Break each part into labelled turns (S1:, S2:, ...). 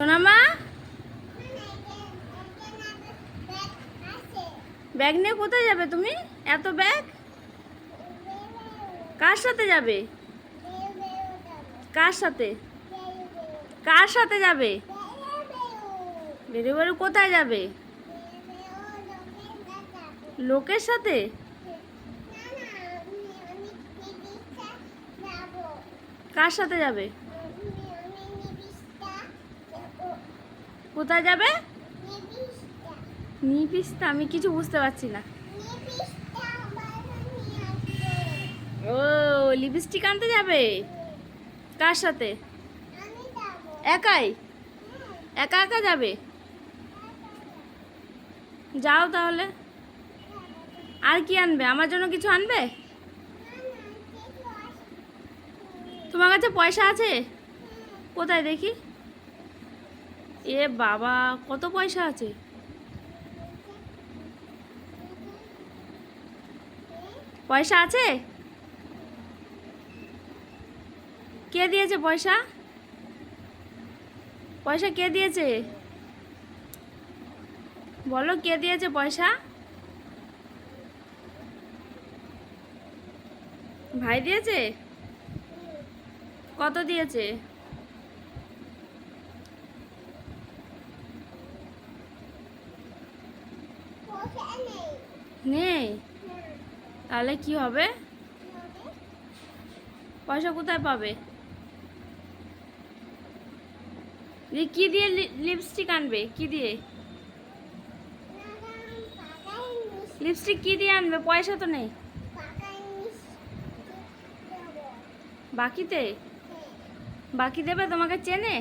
S1: সোনামা? ব্যাগ নিয়ে কোথায় যাবে তুমি? এত ব্যাগ? কার সাথে যাবে? কার সাথে? কার সাথে যাবে? বেরো বেরো কোথায় যাবে? লোকের সাথে? কার সাথে যাবে? কোথায় যাবে? নিপিসটা আমি কিছু বুঝতে পারছি না। ও, লিপস্টিক আনতে যাবে? কার সাথে? একাই? একা একা যাবে? যাও তাহলে। আর কি আনবে? আমার জন্য কিছু আনবে? তোমার কাছে পয়সা আছে? কোথায় দেখি? এ বাবা, কত পয়সা আছে? পয়সা আছে? কে দিয়েছে পয়সা? পয়সা কে দিয়েছে? বলো কে দিয়েছে পয়সা? ভাই দিয়েছে? কত দিয়েছে? নেই? তাহলে কি হবে? পয়সা কোথায় পাবে? কি দিয়ে লিপস্টিক আনবে? কি দিয়ে? লিপস্টিক কি দিয়ে আনবে? পয়সা তো নেই। বাকিতে? বাকি দেবে? তোমাকে চেনে?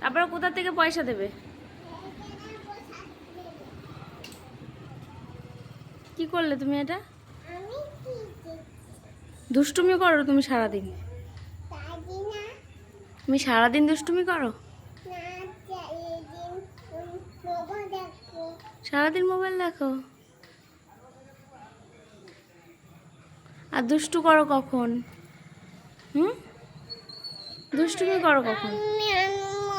S1: তারপরে কোথা থেকে পয়সা দেবে? কি করলে তুমি এটা? দুষ্টুমি করো তুমি সারাদিন। তুমি সারাদিন দুষ্টুমি করো? সারাদিন মোবাইল দেখো? আর দুষ্টু করো কখন? হুম? দুষ্টুমি করো কখন?